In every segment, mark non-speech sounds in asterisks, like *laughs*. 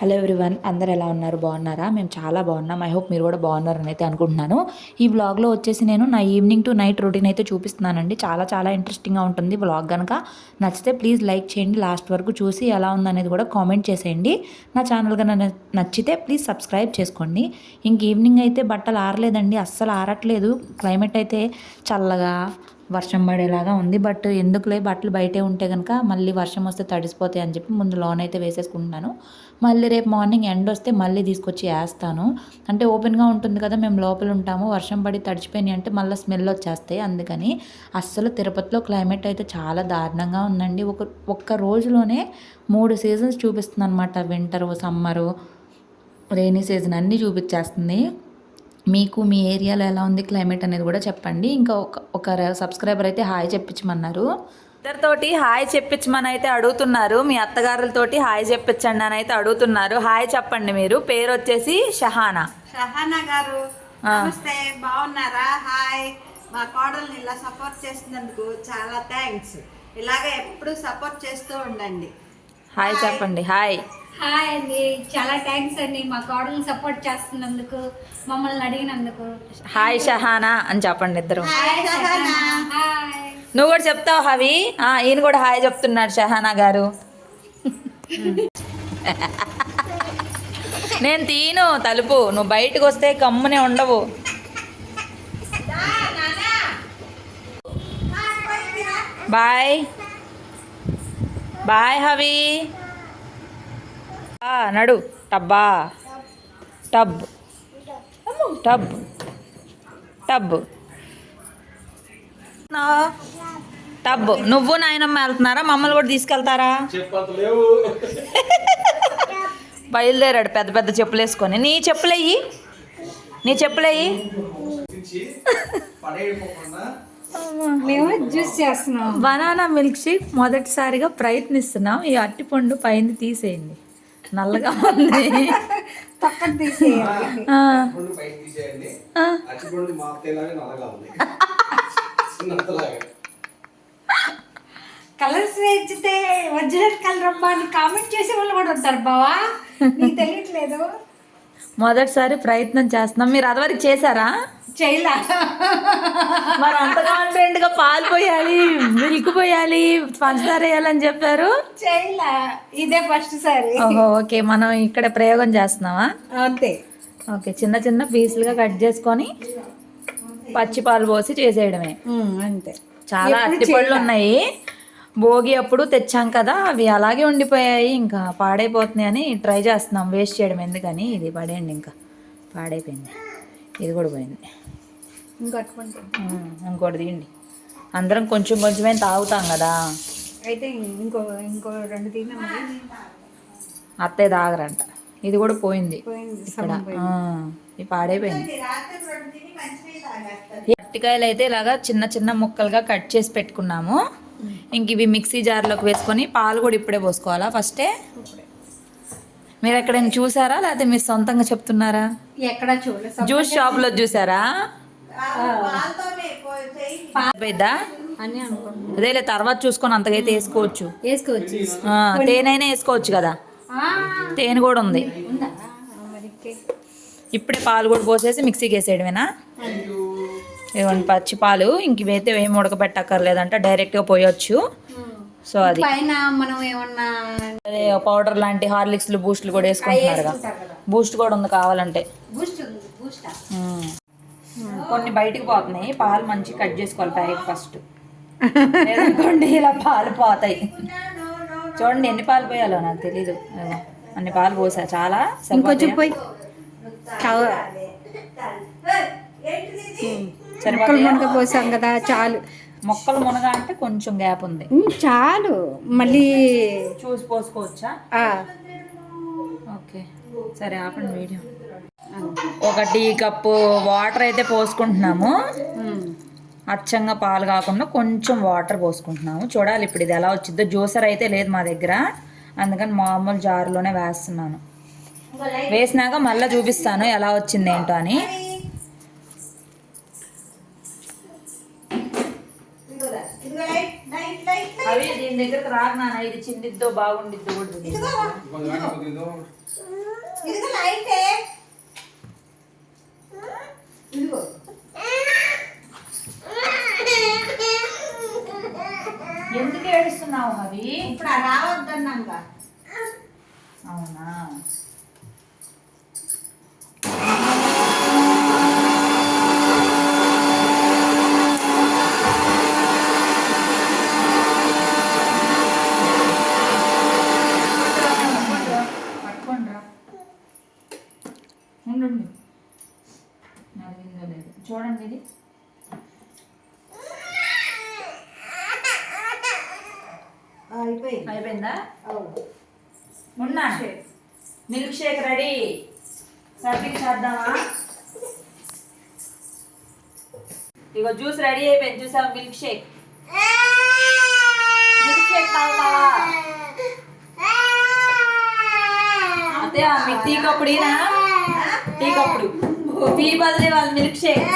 Hello everyone అందరు ఎలా ఉన్నారు? బాగున్నారా? మేము చాలా బాగున్నాం. ఐ హోప్ మీరు కూడా బాగున్నారని అయితే అనుకుంటున్నాను. ఈ వ్లాగ్లో వచ్చేసి నేను నా ఈవినింగ్ టు నైట్ రొటీన్ అయితే చూపిస్తున్నానండి. చాలా చాలా ఇంట్రెస్టింగ్గా ఉంటుంది వ్లాగ్ కనుక నచ్చితే ప్లీజ్ లైక్ చేయండి. లాస్ట్ వరకు చూసి ఎలా ఉందనేది కూడా కామెంట్ చేసేయండి. నా ఛానల్ కనుక నచ్చితే ప్లీజ్ సబ్స్క్రైబ్ చేసుకోండి. ఇంక ఈవినింగ్ అయితే బట్టలు ఆరలేదండి. అస్సలు ఆరట్లేదు. క్లైమేట్ అయితే చల్లగా వర్షం పడేలాగా ఉంది. బట్ ఎందుకులే బట్టలు బయటే ఉంటే కనుక మళ్ళీ వర్షం వస్తే తడిసిపోతాయి అని చెప్పి ముందు లోన్ అయితే వేసేసుకుంటున్నాను. మళ్ళీ రేపు మార్నింగ్ ఎండ్ వస్తే మళ్ళీ తీసుకొచ్చి వేస్తాను. అంటే ఓపెన్గా ఉంటుంది కదా మేము లోపల ఉంటాము వర్షం పడి తడిచిపోయినాయి అంటే మళ్ళీ స్మెల్ వచ్చేస్తాయి అందుకని. అస్సలు తిరుపతిలో క్లైమేట్ అయితే చాలా దారుణంగా ఉందండి. ఒక ఒక్క రోజులోనే మూడు సీజన్స్ చూపిస్తుంది అనమాట వింటరు సమ్మరు రైనీ సీజన్ అన్నీ చూపించేస్తుంది. మీకు మీ ఏరియాలో ఎలా ఉంది క్లైమేట్ అనేది కూడా చెప్పండి. ఇంకా ఒక ఒక సబ్స్క్రైబర్ అయితే హాయ్ చెప్పించమన్నారు. ఇద్దరితోటి హాయ్ చెప్పించమని అయితే అడుగుతున్నారు. మీ అత్తగారులతోటి హాయ్ చెప్పించండి అని అయితే అడుగుతున్నారు. హాయ్ చెప్పండి మీరు. పేరు వచ్చేసి షహానా. షహానా గారు. నమస్తే బాగున్నారా? హాయ్. మా కోడల్ని ఇలా సపోర్ట్ చేసినందుకు చాలా థ్యాంక్స్. ఇలాగే ఎప్పుడు సపోర్ట్ చేస్తూ ఉండండి. హాయ్ చెప్పండి. హాయ్. హాయ్ అండి. చాలా థ్యాంక్స్ అండి మా కోడల్ని సపోర్ట్ చేస్తున్నందుకు మమ్మల్ని అడిగినందుకు. హాయ్ షహానా అని చెప్పండి ఇద్దరు. హాయ్ షహానా. హాయ్. నువ్వు కూడా చెప్తావు హవి? ఆ, ఈయన కూడా హాయ్ చెప్తున్నాడు షహానా గారు. నేను తీను తలుపు. నువ్వు బయటకు వస్తే కమ్మునే ఉండవు. బాయ్. బాయ్ హవి. ఆ, నడు. టబ్బా. టబ్. టబ్. టబ్. టబ్ నువ్వు నాయనమ్మ వెళ్తున్నారా? మమ్మల్ని కూడా తీసుకెళ్తారా? బయలుదేరాడు పెద్ద పెద్ద చెప్పులు వేసుకొని నీ చెప్పులయ్యి నీ చెప్పులయ్యి పడేయకపోకుండా మేము జ్యూస్ చేస్తున్నాం. బనానా మిల్క్ షేక్ మొదటిసారిగా ప్రయత్నిస్తున్నాం. ఈ అట్టిపండు పైన తీసేయండి. నల్లగా ఉంది. పైకి తీసేయండి. కలర్స్ వేచితే ఒరిజినల్ కలర్ అబ్బా అని కామెంట్ చేసే వాళ్ళు కూడా ఉంటారు బావా. నీకు తెలియట్లేదు. మొదటిసారి ప్రయత్నం చేస్తున్నాం. మీరు అదివరకు చేశారా? చేయలా. మరి అంత కాన్ఫిడెంట్గా పాలు పోయాలి మిల్క్ పోయాలి పంచదార వేయాలని చెప్పారు? చేయలా. ఇదే ఫస్ట్ సారి. ఓహో ఓకే. మనం ఇక్కడ ప్రయోగం చేస్తున్నావా? అంతే. ఓకే. చిన్న చిన్న పీసులుగా కట్ చేసుకొని పచ్చి పాలు పోసి చేసేయడమే. అంతే. చాలా అరటిపళ్ళు ఉన్నాయి. భోగి అప్పుడు తెచ్చాం కదా అవి అలాగే ఉండిపోయాయి. ఇంకా పాడైపోతున్నాయి అని ట్రై చేస్తున్నాం. వేస్ట్ చేయడం ఎందుకని? ఇది పడేయండి ఇంకా. పాడైపోయింది. ఇది కూడా పోయింది. ఇంకోటి తీయండి. అందరం కొంచెం కొంచెమే తాగుతాం కదా. అయితే ఇంకో ఇంకో రెండు తిన్నా మరి అత్తయ్య తాగరంట. ఇది కూడా పోయింది. ఇక్కడ. పాడైపోయింది. అరటికాయలు అయితే ఇలాగా చిన్న చిన్న ముక్కలుగా కట్ చేసి పెట్టుకున్నాము. ఇంక ఇవి మిక్సీ జార్లోకి వేసుకొని పాలు కూడా ఇప్పుడే పోసుకోవాలా ఫస్టే? మీరు ఎక్కడైనా చూసారా? లేకపోతే మీరు సొంతంగా చెప్తున్నారా? ఎక్కడ చూడలేదు. జ్యూస్ షాప్లో చూసారా? అదేలే తర్వాత చూసుకొని అంతకైతే వేసుకోవచ్చు. వేసుకోవచ్చు. ఆ, తేనైనా వేసుకోవచ్చు కదా. తేనె కూడా ఉంది. ఇప్పుడే పాలు కూడా పోసేసి మిక్సీకి వేసేయడమేనా ఇదిగోండి పచ్చి పాలు. ఇంక ఇవైతే ఏం ఉడకబెట్టక్కర్లేదంట డైరెక్ట్గా పోయొచ్చు. సో అది. పైన మనం ఏమన్నా పౌడర్ లాంటి హార్లిక్స్లు బూస్ట్లు కూడా వేసుకుంటున్నారుగా బూస్ట్ కూడా ఉంది కావాలంటే. కొన్ని బయటికి పోతున్నాయి. పాలు మంచి కట్ చేసుకోవాలి ప్యాకెట్ ఫస్ట్. లేదనుకోండి ఇలా పాలు పోతాయి. చూడండి ఎన్ని పాలు పోయాలో నాకు తెలీదు. అన్ని పాలు పోసా. చాలా ఇంకొంచెం పోయి. మొక్కలు మునగ పోసాం కదా చాలు. మొక్కలు మునగ అంటే కొంచెం గ్యాప్ ఉంది. చాలు. మళ్ళీ చూసి పోసుకోవచ్చా? ఓకే. సరే ఆపండి వీడియో. ఒక టీ కప్పు వాటర్ అయితే పోసుకుంటున్నాము. అచ్చంగా పాలు కాకుండా కొంచెం వాటర్ పోసుకుంటున్నాము. చూడాలి ఇప్పుడు ఇది ఎలా వచ్చిందో జ్యూసర్ అయితే లేదు మా దగ్గర. అందుకని మామూలు జారులోనే వేస్తున్నాను. వేసినాక మళ్ళీ చూపిస్తాను ఎలా వచ్చింది ఏంటో అని. అవి దీని దగ్గరకు నాన్న. ఇది చిందిద్దో బాగుండిద్దో కూడా ఎందుకు ఏడుస్తున్నావు అవి ఇప్పుడు రావద్దన్నాగా అవునా పట్టుకోండిరా ఉండండి నలిగిందో లేదు చూడండి ఇది అయిపోయింది అయిపోయిందా అవును. ఉన్నా మిల్క్ షేక్ రెడీ సర్వింగ్ చేద్దామా ఇగో జ్యూస్ రెడీ అయిపోయింది చూసావా? Milk shake. మిల్క్ షేక్ తాగుతావా? అదే మీకు టీ కప్పుడు? టీ కప్పుడు. టీ బదులు వాళ్ళు మిల్క్ షేక్.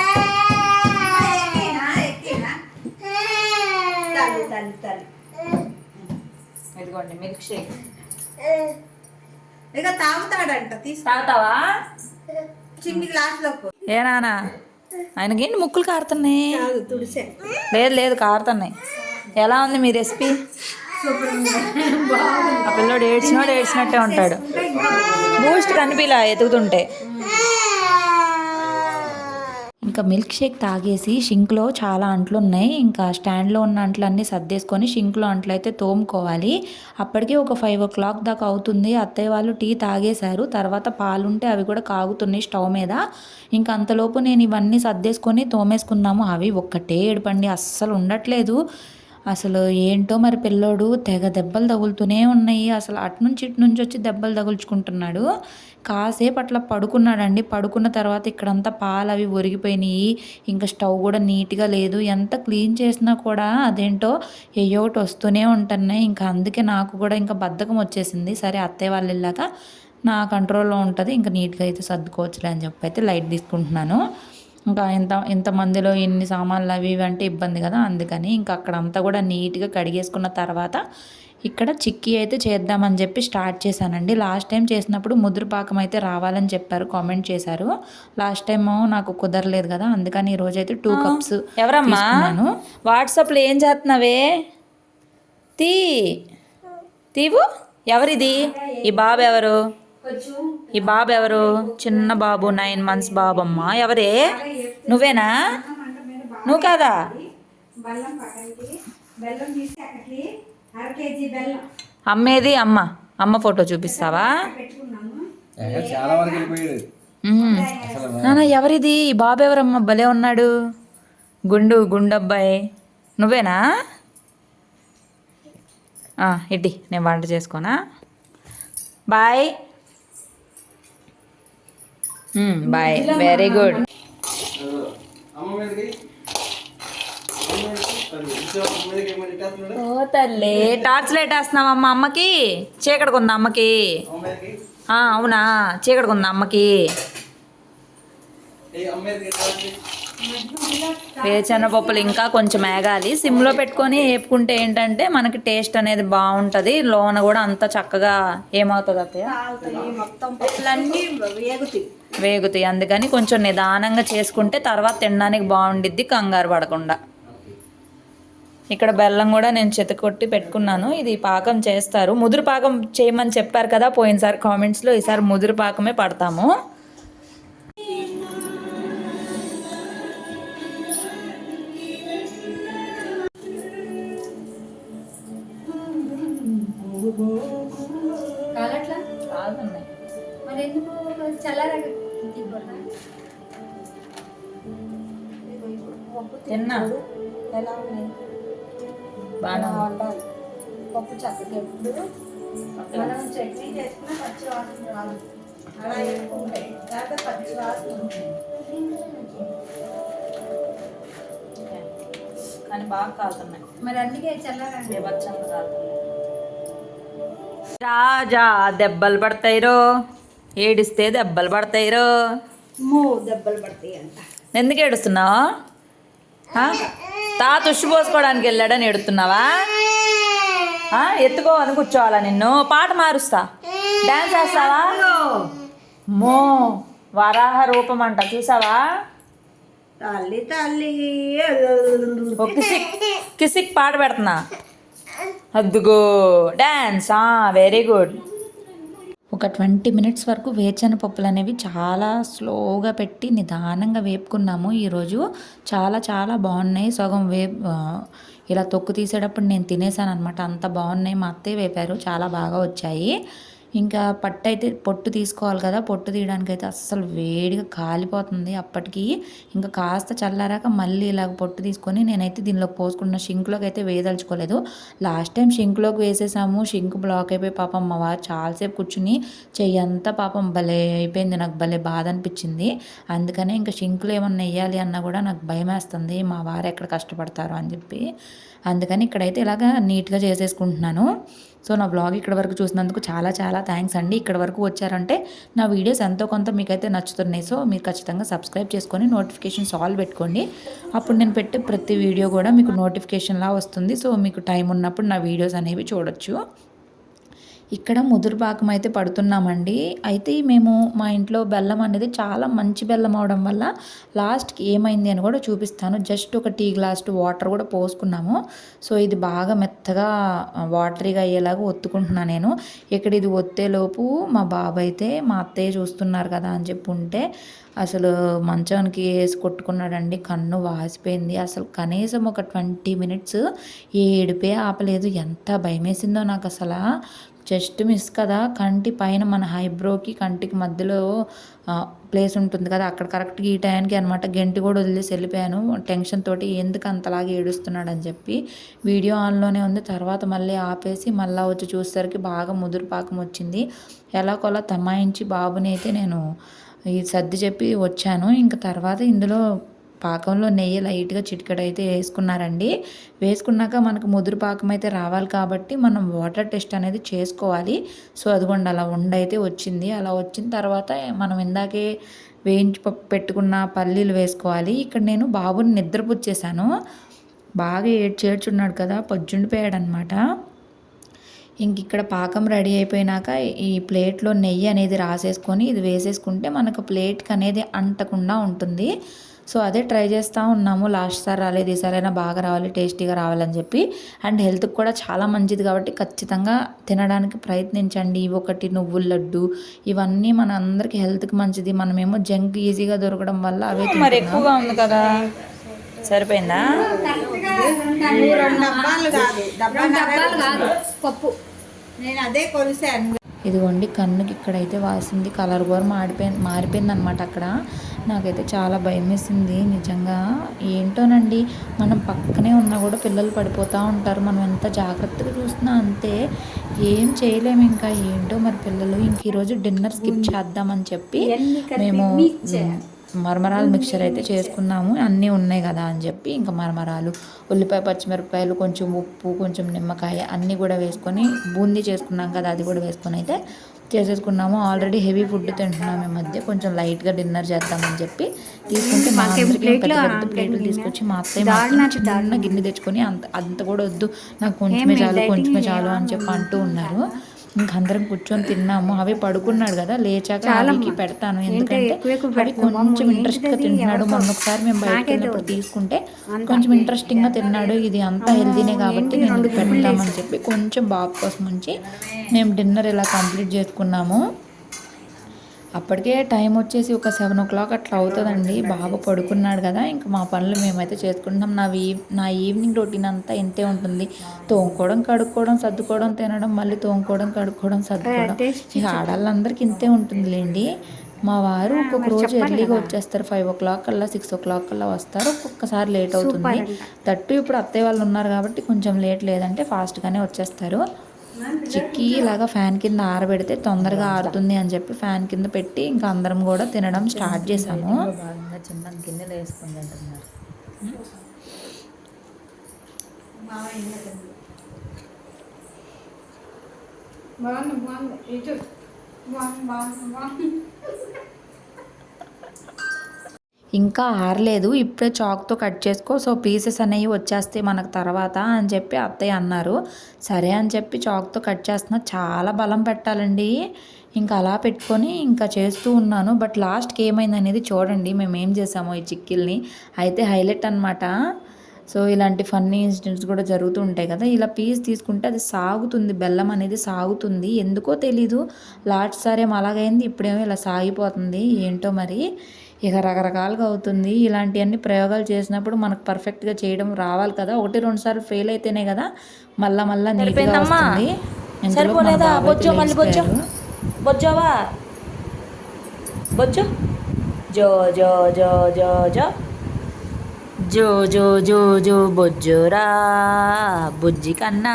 ఇదిగోండి మిల్క్ షేక్. ఇక తాగుతాడంట తీసు తాగుతావా? చిన్ని గ్లాస్లో ఏ నానా? ఆయనకి ముక్కులు కారుతున్నాయి? లేదు లేదు కారుతున్నాయి. ఎలా ఉంది మీ రెసిపీ? ఆ పిల్లోడు ఏడ్చినోడు ఏడ్చినట్టే ఉంటాడు. బూస్ట్ కనిపిలా ఎతుకుతుంటే. ఇంకా మిల్క్ షేక్ తాగేసి షింక్లో చాలా అంట్లు ఉన్నాయి. ఇంకా స్టాండ్లో ఉన్న అంట్లన్నీ సర్దేసుకొని షింక్లో అంట్లు అయితే తోముకోవాలి. అప్పటికే ఒక ఫైవ్ ఓ క్లాక్ దాకా అవుతుంది. అత్తయ్య వాళ్ళు టీ తాగేశారు. తర్వాత పాలుంటే అవి కూడా కాగుతున్నాయి స్టవ్ మీద. ఇంకా అంతలోపు నేను ఇవన్నీ సర్దేసుకొని తోమేసుకున్నాము. అవి ఒక్కటే ఏడుపండి. అస్సలు ఉండట్లేదు. అసలు ఏంటో మరి పిల్లోడు తెగ దెబ్బలు తగులుతూనే ఉన్నాయి. అసలు అటు నుంచి ఇటు నుంచి వచ్చి దెబ్బలు తగులుచుకుంటున్నాడు. కాసేపు అట్లా పడుకున్నాడండి. పడుకున్న తర్వాత ఇక్కడంతా పాలు అవి ఒరిగిపోయినాయి. ఇంకా స్టవ్ కూడా నీట్గా లేదు. ఎంత క్లీన్ చేసినా కూడా అదేంటో ఎయ్యో ఒకటి వస్తూనే ఉంటున్నాయి. ఇంకా అందుకే నాకు కూడా ఇంకా బద్ధకం వచ్చేసింది. సరే అత్తయ్య వాళ్ళు వెళ్ళాక నా కంట్రోల్లో ఉంటుంది. ఇంకా నీట్గా అయితే సర్దుకోవచ్చులే అని చెప్పి అయితే లైట్ తీసుకుంటున్నాను. ఇంకా ఇంత ఇంతమందిలో ఇన్ని సామాన్లు అవి ఇవి అంటే ఇబ్బంది కదా అందుకని ఇంకా అక్కడంతా కూడా నీట్గా కడిగేసుకున్న తర్వాత ఇక్కడ చిక్కీ అయితే చేద్దామని చెప్పి స్టార్ట్ చేశానండి. లాస్ట్ టైం చేసినప్పుడు ముదురు పాకం అయితే రావాలని చెప్పారు కామెంట్ చేశారు. లాస్ట్ టైం నాకు కుదరలేదు కదా అందుకని ఈ రోజు అయితే టూ కప్స్ ఎవరమ్మా? వాట్సాప్లో ఏం చేస్తున్నావే? తీ తీవు ఎవరిది? ఈ బాబు ఎవరు? ఈ బాబు ఎవరు? చిన్న బాబు నైన్ మంత్స్ బాబు అమ్మా ఎవరే? నువ్వేనా? నువ్వు కాదా? అమ్మేది అమ్మ. అమ్మ ఫోటో చూపిస్తావా. నాన్న ఎవరిది? ఈ బాబు ఎవరమ్మా? భలే ఉన్నాడు. గుండు గుండబ్బాయి. నువ్వేనా? ఇడ్డి. నేను వంట చేసుకోనా? బాయ్. ఇట్టేస్తున్నాడు? ఓ తల్లి టార్చ్ లైట్ వేస్తున్నావమ్మా అమ్మకి? చీకటికి ఉందా అమ్మకి? అవునా చీకటికి ఉందా అమ్మకి ఏ అమ్మ మీదకి ఇట్లా వేరుశనగ పప్పులు ఇంకా కొంచెం వేగాలి. సిమ్లో పెట్టుకొని వేపుకుంటే ఏంటంటే మనకి టేస్ట్ అనేది బాగుంటుంది. లోన కూడా అంత చక్కగా ఏమవుతుంది అత్తయ్య? వేగుతాయి. అందుకని కొంచెం నిదానంగా చేసుకుంటే తర్వాత తినడానికి బాగుండిద్ది కంగారు పడకుండా. ఇక్కడ బెల్లం కూడా నేను చెతకొట్టి పెట్టుకున్నాను. ఇది పాకం చేస్తారు. ముదురు పాకం చేయమని చెప్పారు కదా పోయినసారి కామెంట్స్లో. ఈసారి ముదురు పాకమే పడతాము. కాలట్లా? మరి ఎందుకు తిన్నా. ఎలా ఉన్నాయి బాగా ఉండాలి పప్పు చక్కగా ఎప్పుడు? మనం చట్నీ చేసుకున్న పచ్చి వాసన రాదు. అలా ఎక్కువ ఉంటాయి లేకపోతే పచ్చి వాసన ఉంటుంది. కానీ బాగా కాలుతున్నాయి. మరి అందుకే చల్లారండి బీభత్సంగా కాలుతున్నాయి రాజా దెబ్బలు పడతాయిరో? ఏడిస్తే దెబ్బలు పడతాయిరో? మూ దెబ్బలు పడతాయి అంట. ఎందుకు ఏడుస్తున్నావు? తాత ఉష్ పోసుకోవడానికి వెళ్ళాడని ఏడుతున్నావా? ఆ, ఎత్తుకో అని కూర్చోవాలా నిన్ను? పాట మారుస్తా. డాన్స్ చేస్తావా మో. వరాహ రూపం అంట చూసావా? తల్లి తల్లి కిసిక్ కిసిక్ పాట పెడుతున్నా. అద్దుగో. డ్యాన్స్ వెరీ గుడ్ ఒక ట్వంటీ మినిట్స్ వరకు వేరుశెనగ పప్పులు అనేవి చాలా స్లోగా పెట్టి నిదానంగా వేపుకున్నాము. ఈరోజు చాలా చాలా బాగున్నాయి. సగం వే ఇలా తొక్కు తీసేటప్పుడు నేను తినేసాను అనమాట అంత బాగున్నాయి. మా అత్తయ్య వేపారు. చాలా బాగా వచ్చాయి. ఇంకా పట్టు అయితే పొట్టు తీసుకోవాలి కదా పొట్టు తీయడానికి అయితే అస్సలు వేడిగా కాలిపోతుంది. అప్పటికి ఇంకా కాస్త చల్లారాక మళ్ళీ ఇలాగ పొట్టు తీసుకొని నేనైతే దీనిలోకి పోసుకున్న షింక్లోకి అయితే వేయదలుచుకోలేదు. లాస్ట్ టైం షింక్లోకి వేసేసాము. షింక్ బ్లాక్ అయిపోయి పాపం మా వారు చాలాసేపు కూర్చుని చెయ్యంతా పాపం భలే అయిపోయింది. నాకు భలే బాధ అనిపించింది. అందుకనే ఇంకా షింక్లో ఏమన్నా వేయాలి అన్నా కూడా నాకు భయం వేస్తుంది. మా వారు ఎక్కడ కష్టపడతారు అని చెప్పి. అందుకని ఇక్కడైతే ఇలాగా నీట్గా చేసేసుకుంటున్నాను. సో నా బ్లాగ్ ఇక్కడ వరకు చూసినందుకు చాలా చాలా థ్యాంక్స్ అండి. ఇక్కడ వరకు వచ్చారంటే నా వీడియోస్ ఎంతో కొంత మీకైతే నచ్చుతున్నాయి. సో మీరు ఖచ్చితంగా సబ్స్క్రైబ్ చేసుకొని నోటిఫికేషన్స్ ఆల్ పెట్టుకోండి. అప్పుడు నేను పెట్టే ప్రతి వీడియో కూడా మీకు నోటిఫికేషన్లా వస్తుంది. సో మీకు టైం ఉన్నప్పుడు నా వీడియోస్ అనేవి చూడొచ్చు. ఇక్కడ ముదురు పాకం అయితే పడుతున్నామండి. అయితే మేము మా ఇంట్లో బెల్లం అనేది చాలా మంచి బెల్లం అవడం వల్ల లాస్ట్కి ఏమైంది అని కూడా చూపిస్తాను. జస్ట్ ఒక టీ గ్లాస్ వాటర్ కూడా పోసుకున్నాము. సో ఇది బాగా మెత్తగా వాటరీగా అయ్యేలాగా ఒత్తుకుంటున్నాను నేను. ఇక్కడ ఇది ఒత్తేలోపు మా బాబు అయితే మా అత్తయ్య చూస్తున్నారు కదా అని చెప్పి ఉంటే అసలు మంచానికి వేసి కొట్టుకున్నాడండి. కన్ను వాసిపోయింది. అసలు కనీసం ఒక ట్వంటీ మినిట్స్ ఏడిపే ఆపలేదు. ఎంత భయమేసిందో నాకు అసలు. జస్ట్ మిస్ కదా కంటి పైన మన హైబ్రోకి కంటికి మధ్యలో ప్లేస్ ఉంటుంది కదా అక్కడ కరెక్ట్గా ఈ టైంకి అనమాట గంటి కూడా వదిలేసి వెళ్ళిపోయాను. టెన్షన్ తోటి ఎందుకు అంతలాగా ఏడుస్తున్నాడు అని చెప్పి వీడియో ఆన్లోనే ఉంది. తర్వాత మళ్ళీ ఆపేసి మళ్ళీ వచ్చి చూసేసరికి బాగా ముదురు పాకం వచ్చింది. ఎలా కొలా తమాయించి బాబుని అయితే నేను ఈ సర్ది చెప్పి వచ్చాను. ఇంకా తర్వాత ఇందులో పాకంలో నెయ్యి లైట్గా చిటికడైతే అయితే వేసుకున్నారండి. వేసుకున్నాక మనకు ముదురు పాకం అయితే రావాలి కాబట్టి మనం వాటర్ టెస్ట్ అనేది చేసుకోవాలి. సో అదిగోండి అలా ఉండైతే వచ్చింది. అలా వచ్చిన తర్వాత మనం ఇందాకే వేయించి పెట్టుకున్న పల్లీలు వేసుకోవాలి. ఇక్కడ నేను బాబుని నిద్రపుచ్చేసాను బాగా ఏడ్చి చేర్చున్నాడు కదా పొజ్జుండిపోయాడు అనమాట ఇంక ఇక్కడ పాకం రెడీ అయిపోయినాక ఈ ప్లేట్లో నెయ్యి అనేది రాసేసుకొని ఇది వేసేసుకుంటే మనకు ప్లేట్కి అనేది అంటకుండా ఉంటుంది. సో అదే ట్రై చేస్తూ ఉన్నాము. లాస్ట్ సార్ రాలేదు ఈసారైనా బాగా రావాలి టేస్టీగా రావాలని చెప్పి. అండ్ హెల్త్కి కూడా చాలా మంచిది కాబట్టి ఖచ్చితంగా తినడానికి ప్రయత్నించండి. ఇవి ఒకటి నువ్వుల లడ్డు ఇవన్నీ మన అందరికి హెల్త్కి మంచిది. మనమేమో జంక్ ఈజీగా దొరకడం వల్ల అవే మరి ఎక్కువగా ఉంది కదా. సరిపోయిందా? రెండు డబ్బాలు కాదు. డబ్బాలు కాదు. పప్పు. నేను అదే కొలిసాను ఇదిగోండి కన్నుకి ఇక్కడైతే వాసింది. కలర్ కూడా మాడిపోయింది మారిపోయింది అనమాట అక్కడ. నాకైతే చాలా భయం వేసింది నిజంగా ఏంటోనండి మనం పక్కనే ఉన్నా కూడా పిల్లలు పడిపోతూ ఉంటారు. మనం ఎంత జాగ్రత్తగా చూసినా అంతే. ఏం చేయలేము ఇంకా. ఏంటో మరి పిల్లలు. ఇంక ఈరోజు డిన్నర్ స్కిప్ చేద్దామని చెప్పి మేము మరమరాలు మిక్చర్ అయితే చేసుకున్నాము. అన్నీ ఉన్నాయి కదా అని చెప్పి ఇంకా మరమరాలు ఉల్లిపాయ పచ్చిమిరపకాయలు కొంచెం ఉప్పు కొంచెం నిమ్మకాయ అన్నీ కూడా వేసుకొని బూందీ చేసుకున్నాం కదా అది కూడా వేసుకొని అయితే చేసేసుకున్నాము. ఆల్రెడీ హెవీ ఫుడ్ తింటున్నాము ఈ మధ్య. కొంచెం లైట్గా డిన్నర్ చేద్దామని చెప్పి తీసుకుంటే మా పెద్ద పెద్ద ప్లేట్లు తీసుకొచ్చి మా అత్తయ్య చిన్న గిన్నె తెచ్చుకొని అంత అంత కూడా వద్దు నాకు కొంచెమే చాలు కొంచెమే చాలు అని చెప్పి అంటూ ఉన్నారు. అందరం కూర్చొని తిన్నాము. అవి పడుకున్నాడు కదా లేచాక అవికి పెడతాను. ఎందుకంటే అవి కొంచెం ఇంట్రెస్ట్గా తింటున్నాడు. మొన్న ఒకసారి మేము బయటకు వెళ్ళినప్పుడు తీసుకుంటే కొంచెం ఇంట్రెస్టింగ్గా తిన్నాడు. ఇది అంతా హెల్తీనే కాబట్టి నేను పెడతామని చెప్పి కొంచెం బాబు కోసం ఉంచి మేము డిన్నర్ ఇలా కంప్లీట్ చేసుకున్నాము అప్పటికే టైం వచ్చేసి ఒక సెవెన్ ఓ క్లాక్ అట్లా అవుతుందండి. బాబు పడుకున్నాడు కదా ఇంకా మా పనులు మేమైతే చేసుకుంటున్నాం. నా వీ నా ఈవినింగ్ రొటీన్ అంతా ఇంతే ఉంటుంది. తోముకోవడం కడుక్కోవడం సర్దుకోవడం తినడం మళ్ళీ తోముకోవడం కడుక్కోవడం సర్దుకోవడం. ఇక ఆడవాళ్ళందరికీ ఇంతే ఉంటుందిలేండి. మా వారు ఒక్కొక్క రోజు ఎర్లీగా వచ్చేస్తారు. ఫైవ్ ఓ క్లాక్ కల్లా సిక్స్ ఓ క్లాక్ కల్లా వస్తారు. ఒక్కొక్కసారి లేట్ అవుతుంది. తట్టు ఇప్పుడు అత్తయ్య వాళ్ళు ఉన్నారు కాబట్టి కొంచెం లేట్ లేదంటే ఫాస్ట్గానే వచ్చేస్తారు. చిక్కి ఇలాగా ఫ్యాన్ కింద ఆరబెడితే తొందరగా ఆరుతుంది అని చెప్పి ఫ్యాన్ కింద పెట్టి ఇంకా అందరం కూడా తినడం స్టార్ట్ చేసాము చిన్న గిన్నెలు వేసుకుని తింటున్నారు బాగుంది బాగుంది. ఇటు బాగుంది బాగుంది బాగుంది. ఇంకా ఆరలేదు ఇప్పుడే చాక్తో కట్ చేసుకో సో పీసెస్ అనేవి వచ్చేస్తాయి మనకు తర్వాత అని చెప్పి అత్తయ్య అన్నారు. సరే అని చెప్పి చాక్తో కట్ చేస్తున్నా చాలా బలం పెట్టాలండి. ఇంకా అలా పెట్టుకొని ఇంకా చేస్తూ ఉన్నాను. బట్ లాస్ట్కి ఏమైంది అనేది చూడండి మేము ఏం చేసామో ఈ చిక్కిల్ని. అయితే హైలైట్ అనమాట సో ఇలాంటి ఫన్నీ ఇన్సిడెంట్స్ కూడా జరుగుతూ ఉంటాయి కదా ఇలా పీస్ తీసుకుంటే అది సాగుతుంది బెల్లం అనేది సాగుతుంది. ఎందుకో తెలీదు లాస్ట్ సారి ఏమో అలాగైంది ఇప్పుడేమో ఇలా సాగిపోతుంది ఏంటో మరి. ఇక రకరకాలుగా అవుతుంది. ఇలాంటివన్నీ ప్రయోగాలు చేసినప్పుడు మనకు పర్ఫెక్ట్గా చేయడం రావాలి కదా. ఒకటి రెండు సార్లు ఫెయిల్ అయితేనే కదా మళ్ళా మళ్ళా నీట్గా వస్తుంది. సరిపోలేదా? బొజ్జో, మళ్ళీ బొజ్జో. బొజ్జోవా? బొజ్జో? జో జో జో జో జో. జో జో జో జో బొజ్జోరా బుజ్జి కన్నా.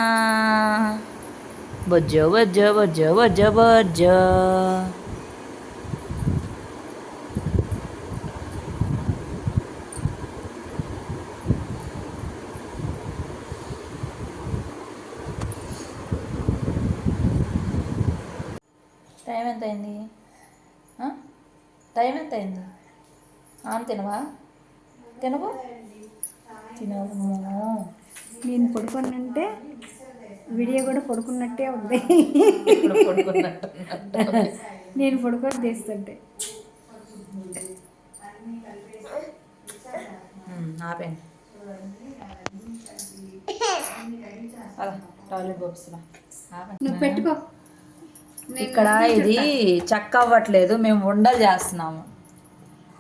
బొజ్జో బొజ్జో బొజ్జో బొజ్జో బొజ్జో టైం ఎంత అయింది ఆ? టైం ఎంత అయింది ఆన్ తినవా? తినవు? తినవు. నేను పడుకోనంటే వీడియో కూడా పడుకున్నట్టే ఉంది. నేను పడుకొని తీస్తుంటే. ఆపండి టాయిలెట్ బాక్స్ నువ్వు పెట్టుకో. ఇక్కడ ఇది చెక్క అవ్వట్లేదు మేము ఉండలు చేస్తున్నాము.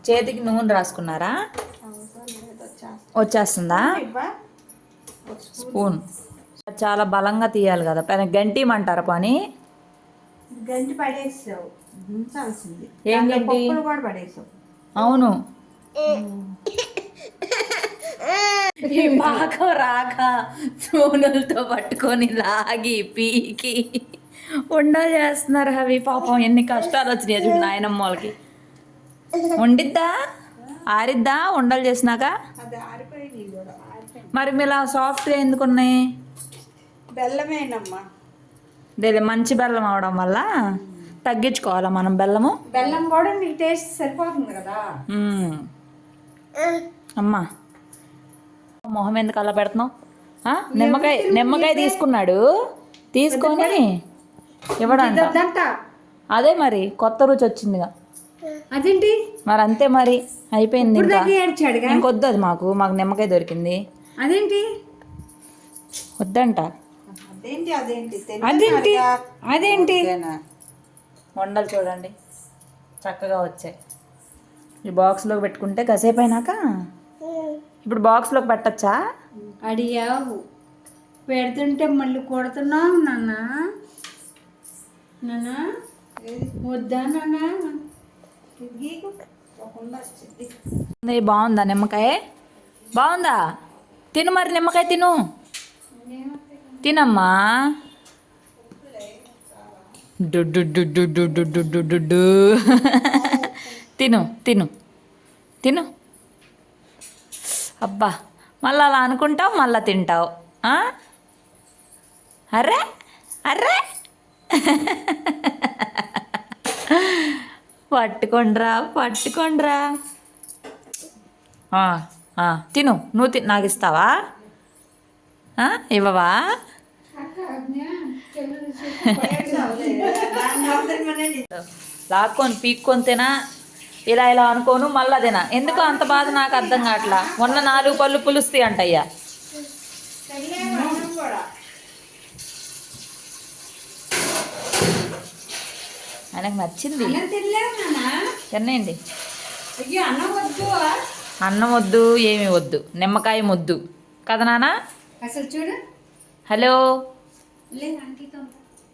చేతికి నూనె రాసుకున్నారా? వచ్చేస్తుందా? స్పూన్. చాలా బలంగా తీయాలి కదా పైన గంటిమంటారా పని? గంటి పడేసావు. ఏం గంటి? పప్పులు కూడా పడేసావు. అవును. పాకం రాక స్పూనులతో పట్టుకొని లాగి పీకి. ఉండలు చేస్తున్నారు అవి పాపం ఎన్ని కష్టాలు వచ్చినాయి చూడు నాయనమ్మ వాళ్ళకి. వండిద్దా? ఆరిద్దా? ఉండలు చేసినాక? మరి మీరు సాఫ్ట్గా ఎందుకు ఉన్నాయి? బెల్లమేనమ్మా. మంచి బెల్లం అవడం వల్ల తగ్గించుకోవాలా మనం బెల్లము? బెల్లం కూడా నీకు టేస్ట్ సరిపోతుంది కదా. మ్మ్. అమ్మా. మొహం ఎందుకు అలా పెడుతున్నావు? నిమ్మకాయ నిమ్మకాయ తీసుకున్నాడు. తీసుకొని ఇవ్వడంట వద్దంట అదే మరి కొత్త రుచి వచ్చిందిగా. అదేంటి? మరి అంతే మరి అయిపోయింది ఇంకొద్దు అది మాకు మాకు నిమ్మకాయ దొరికింది. అదేంటి? వద్దంట. అదేంటి అదేంటి? అదేంటి? అదేంటి? వండలు చూడండి. చక్కగా వచ్చాయి. ఈ బాక్స్లోకి పెట్టుకుంటే కాసేపు అయినాక? ఇప్పుడు బాక్స్లోకి పెట్టచ్చా? అడిగావు. పెడుతుంటే మళ్ళీ కొడుతున్నావు నాన్న. నానా? వద్దా నానా? బాగుందా నిమ్మకాయ? బాగుందా? తిను మరి నిమ్మకాయ తిను. తినమ్మా. తిను తిను. తిను. అబ్బా మళ్ళీ అలా అనుకుంటావు మళ్ళీ తింటావు. అర్రే? అర్రే? పట్టుకోండ్రా పట్టుకోండ్రా. తిను. నువ్వు తి నాకు ఇస్తావా? ఇవ్వవా? లాక్కొని పీక్కొని తినా. ఇలా ఇలా అనుకోను మళ్ళా తినా. ఎందుకు అంత బాధ నాకు అర్థం కావట్లా? మొన్న నాలుగు పళ్ళు పులుస్తాయి అంటయ్యా. ఆయనకు నచ్చింది. తినేయండి అన్నం వద్దు. అన్నం వద్దు ఏమి వద్దు. నిమ్మకాయ ముద్దు. కదా నాన్న? అసలు చూడు. హలో? లేదు అంకితం.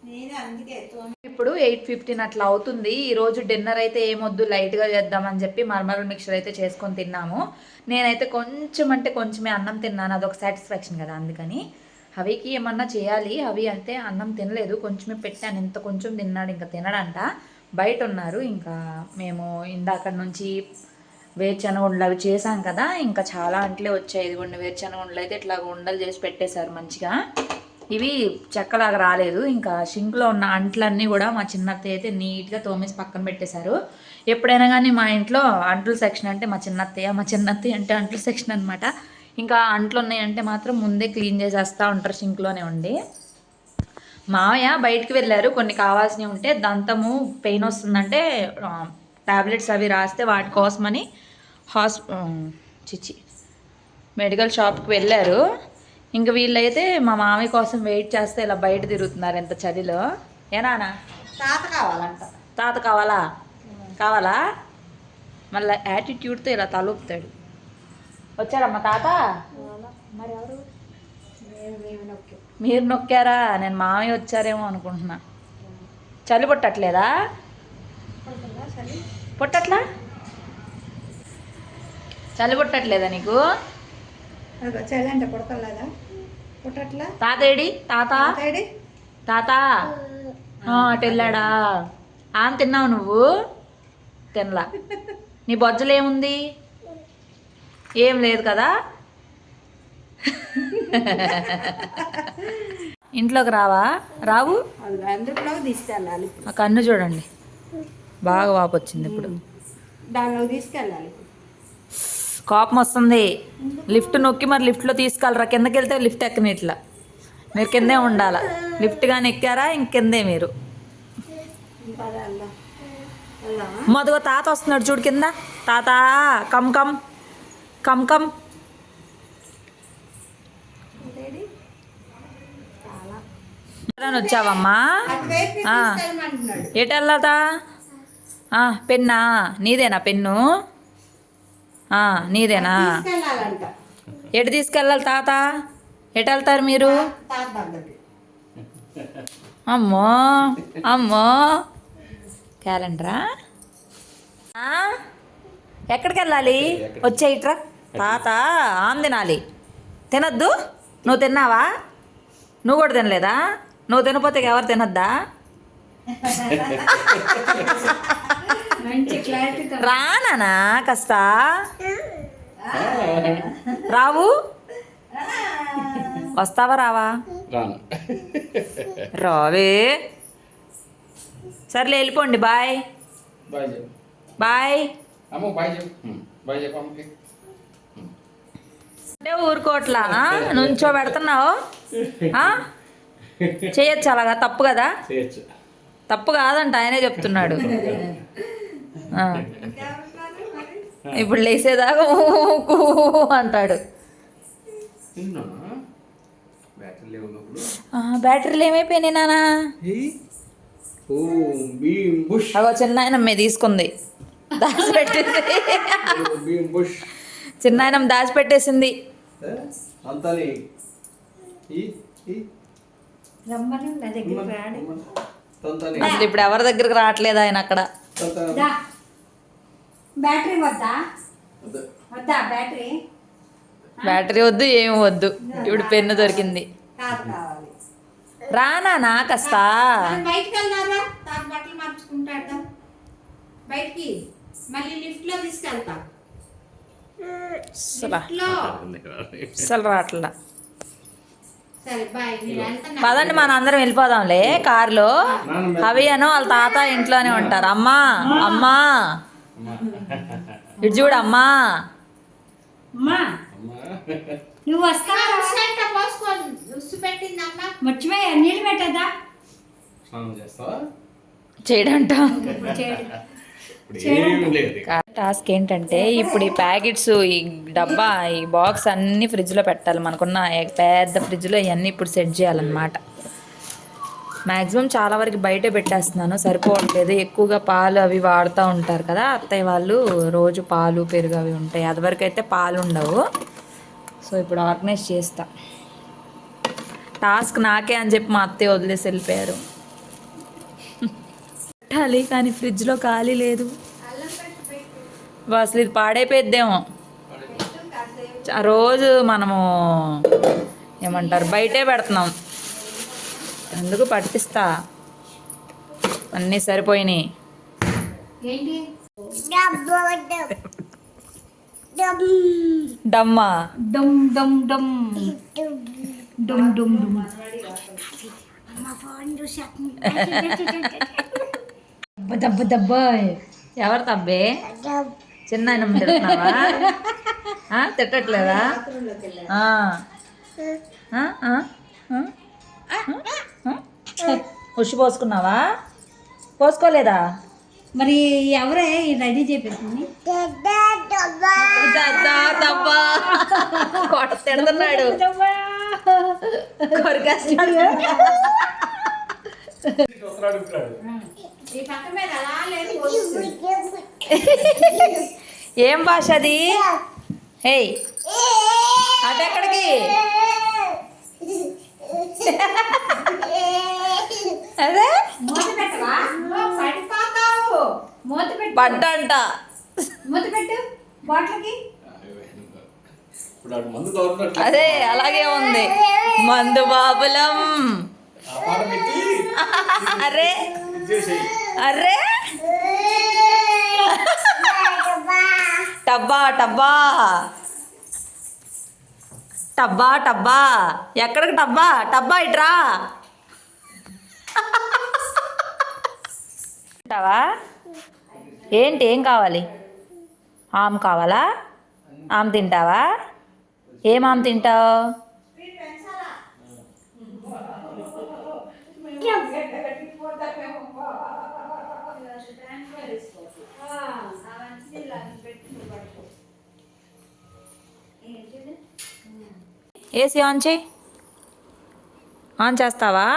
నేను తో- ఇప్పుడు ఎయిట్ ఫిఫ్టీన్ అట్లా అవుతుంది. ఈరోజు డిన్నర్ అయితే ఏమొద్దు లైట్గా చేద్దామని చెప్పి మర్మర్ మిక్చర్ అయితే చేసుకొని తిన్నాము. నేనైతే కొంచెం అంటే కొంచెమే అన్నం తిన్నాను. అదొక సాటిస్ఫాక్షన్ కదా అందుకని. హవికి ఏమన్నా చేయాలి? అవి అయితే అన్నం తినలేదు. కొంచెమే పెట్టాను. ఇంత కొంచెం తిన్నాడు. ఇంకా తినడంట. బయట ఉన్నారు ఇంకా మేము ఇందాక నుంచి వేరుశనగ అవి చేసాం కదా. ఇంకా చాలా అంట్లే వచ్చాయి. ఇదిగోండి వేరుశనగ అయితే ఇట్లా ఉండలు చేసి పెట్టేశారు మంచిగా. ఇవి చెక్కలాగా రాలేదు. ఇంకా షింక్లో ఉన్న అంట్లన్నీ కూడా మా చిన్నత్తయ్య అయితే నీట్గా తోమేసి పక్కన పెట్టేశారు. ఎప్పుడైనా కానీ మా ఇంట్లో అంట్లు సెక్షన్ అంటే మా చిన్నత్తయ్య మా చిన్నత్తయ్య అంటే అంట్లు సెక్షన్ అనమాట ఇంకా అంట్లు ఉన్నాయంటే మాత్రం ముందే క్లీన్ చేసేస్తూ ఉంటారు షింక్లోనే ఉండి. మావయ్య బయటికి వెళ్ళారు. కొన్ని కావాల్సినవి ఉంటే దంతము పెయిన్ వస్తుందంటే టాబ్లెట్స్ అవి రాస్తే వాటి కోసమని హాస్ ఆ, చిచి మెడికల్ షాప్కి వెళ్ళారు. ఇంక వీళ్ళైతే మా మామయ్య కోసం వెయిట్ చేస్తే ఇలా బయట తిరుగుతున్నారు ఎంత చలిలో. ఏనానా తాత కావాలంట. తాత కావాలా? కావాలా? మళ్ళీ యాటిట్యూడ్తో ఇలా తలూపుతాడు. వచ్చాడమ్మా తాత? మరి నొక్కారా? నేను మామయ్య వచ్చారేమో అనుకుంటున్నా. చలి పుట్టట్లేదా? పుట్టట్లా? చలి పుట్టట్లేదా నీకు? చలి అంటే పుడతలేదా పుట్టట్లా? తాత ఏడి? తాత? తాత అటు వెళ్ళాడా? ఆమె తిన్నావు నువ్వు? తినలా. నీ బొజ్జలు ఏముంది ఏం లేదు కదా? ఇంట్లోకి రావా? రావు? తీసుకెళ్ళాలి ఆ కన్ను చూడండి. బాగా వాపు వచ్చింది ఇప్పుడు. దానిలో తీసుకెళ్ళాలి కోపం వస్తుంది. లిఫ్ట్ నొక్కి మరి లిఫ్ట్లో తీసుకెళ్ళరా? కిందకి వెళ్తే లిఫ్ట్ ఎక్కని ఇట్లా. మీరు కిందే ఉండాలా? లిఫ్ట్ కానీ ఎక్కారా? ఇంకెందే మీరు? మొదగో తాత వస్తున్నాడు చూడు కింద. తాత కమ్ కమ్. Come come. వచ్చావమ్మా? వెళ్ళదా పెన్నా. నీదేనా పెన్ను? నీదేనా? ఎటు తీసుకెళ్ళాలి తాత? ఎటు వెళ్తారు మీరు? అమ్మో అమ్మో. క్యాలెండరా? ఎక్కడికి వెళ్ళాలి? వచ్చే ఇట్రా తాత ఆమె తినాలి. తినొద్దు? నువ్వు తిన్నావా? నువ్వు కూడా తినలేదా? నువ్వు తినపోతే ఎవరు తినొద్దా? రానా కాస్త. రావు? వస్తావా రావా? రావే. సర్లే వెళ్ళిపోండి బాయ్. Bye bye. అమ్మ బాయ్ అంటే ఊరుకోట్లా ఆ? నుంచో పెడుతున్నావు? చేయొచ్చు అలాగా? తప్పు కదా? తప్పు కాదంట ఆయనే చెప్తున్నాడు. ఇప్పుడు లేసేదాకా ఊ అంటాడు. బ్యాటరీలు ఏమైపోయినాయి నానా? అగో చిన్న ఆయనమ్మే తీసుకుంది. దాచిపెట్టింది. చిన్న ఆయన దాచిపెట్టేసింది. అంతాని. అసలు ఇప్పుడు ఎవరి దగ్గరికి రావట్లేదు ఆయన అక్కడ? బ్యాటరీ వద్దా? బ్యాటరీ? బ్యాటరీ వద్దు ఏమి వద్దు. ఇప్పుడు పెన్ను దొరికింది. రానా నా కస్తా? మనం బయటికి వెళ్దారా తాత బట్టలు మార్చుకుంటాడు బయటికి. మళ్ళీ లిఫ్ట్లో తీసుకెళ్తాం. అసలు పదండి మన అందరం వెళ్ళిపోదాంలే కారులో. అవి అను వాళ్ళ తాత ఇంట్లోనే ఉంటారు. అమ్మా అమ్మా. ఇటు చూడు అమ్మా. నువ్వు మర్చిపోయా? నీళ్ళు పెట్టదా చేయడంట. టాస్క్ ఏంటంటే ఇప్పుడు ఈ ప్యాకెట్స్ ఈ డబ్బా ఈ బాక్స్ అన్ని ఫ్రిడ్జ్లో పెట్టాలి. మనకున్న పెద్ద ఫ్రిడ్జ్లో ఇవన్నీ ఇప్పుడు సెట్ చేయాలన్నమాట. మ్యాక్సిమం చాలా వరకు బయటే పెట్టేస్తున్నాను. సరిపోవట్లేదు. ఎక్కువగా పాలు అవి వాడుతూ ఉంటారు కదా అత్తయ్య వాళ్ళు రోజు పాలు పెరుగు అవి ఉంటాయి. అది వరకు అయితే పాలు ఉండవు. సో ఇప్పుడు ఆర్గనైజ్ చేస్తా. టాస్క్ నాకే అని చెప్పి మా అత్తయ్య వదిలేసి వెళ్ళిపోయారు. పెట్టాలి కానీ ఫ్రిడ్జ్లో ఖాళీ లేదు. అసలు ఇది పాడైపోయిద్దేమో. ఆ రోజు మనము ఏమంటారు బయటే పెడుతున్నాం. ఎందుకు పట్టిస్తా? అన్నీ సరిపోయినాయి. డమ్మా. డమ్ డమ్ డమ్. డుమ్ డుమ్ డుమ్. *laughs* దెబ్బ దెబ్బ ఎవరు తబ్బే? చిన్న ఆయన తిడుతున్నావా తిట్టట్లేదా. ఉషి పోసుకున్నావా? పోసుకోలేదా? మరి ఎవరే రెడీ దబ్బా. కొడ తిడుతున్నాడు. కొరికేస్తున్నాడు. ఏం భాష అది? హేయ్ అటెక్కడికి అదే? అటు అదే అలాగే ఉంది. మందు బాబులం. అరే అరే! టబ్బా టబ్బా. టబ్బా టబ్బా. ఎక్కడికి టబ్బా? టబ్బా ఇట్రా తింటావా ఏంటి ఏం కావాలి? ఆమ్ కావాలా? ఆమ్ తింటావా? ఏం ఆమ్ తింటావు? ఏసీ ఆన్ చేయి. ఆన్ చేస్తావా?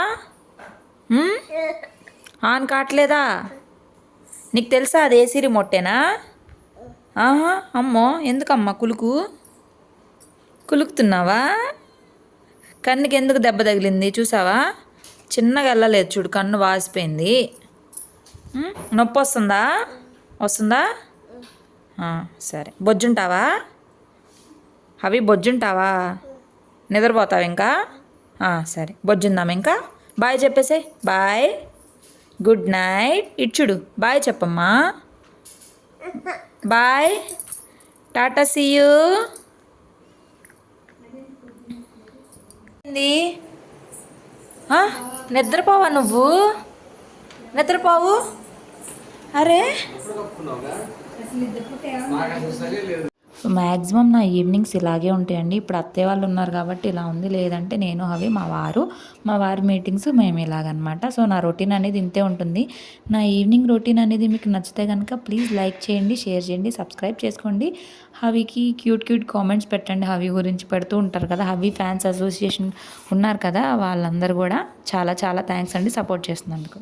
ఆన్ కావట్లేదా? నీకు తెలుసా అది ఏసీ రిమోటేనా? ఆహా అమ్మో ఎందుకమ్మా కులుకు? కులుకుతున్నావా? కన్నుకి ఎందుకు దెబ్బ తగిలింది చూసావా? చిన్నగా వెళ్ళలేదు చూడు కన్ను వాసిపోయింది. నొప్పి వస్తుందా? వస్తుందా? సరే. బొజ్జుంటావా? అవి బొజ్జుంటావా? నిద్రపోతావు ఇంకా? సరే. బొజ్జుందాం ఇంకా? బాయ్ చెప్పేసే. బాయ్. Good night. ఇచ్చుడు బాయ్ చెప్పమ్మా. బాయ్. టాటా సీయూ నిద్రపోవా నువ్వు? నిద్రపోవు? అరే. మ్యాక్సిమం నా ఈవినింగ్స్ ఇలాగే ఉంటాయండి. ఇప్పుడు అత్తయ్య వాళ్ళు ఉన్నారు కాబట్టి ఇలా ఉంది. లేదంటే నేను అవి మా వారు మా వారి మీటింగ్స్ మేము ఇలాగనమాట. సో నా రొటీన్ అనేది ఇంతే ఉంటుంది. నా ఈవినింగ్ రొటీన్ అనేది మీకు నచ్చితే కనుక ప్లీజ్ లైక్ చేయండి షేర్ చేయండి సబ్స్క్రైబ్ చేసుకోండి. హవికి క్యూట్ క్యూట్ కామెంట్స్ పెట్టండి. హవి గురించి పెడుతూ ఉంటారు కదా. హవి ఫ్యాన్స్ అసోసియేషన్ ఉన్నారు కదా. వాళ్ళందరూ కూడా చాలా చాలా థ్యాంక్స్ అండి సపోర్ట్ చేస్తున్నందుకు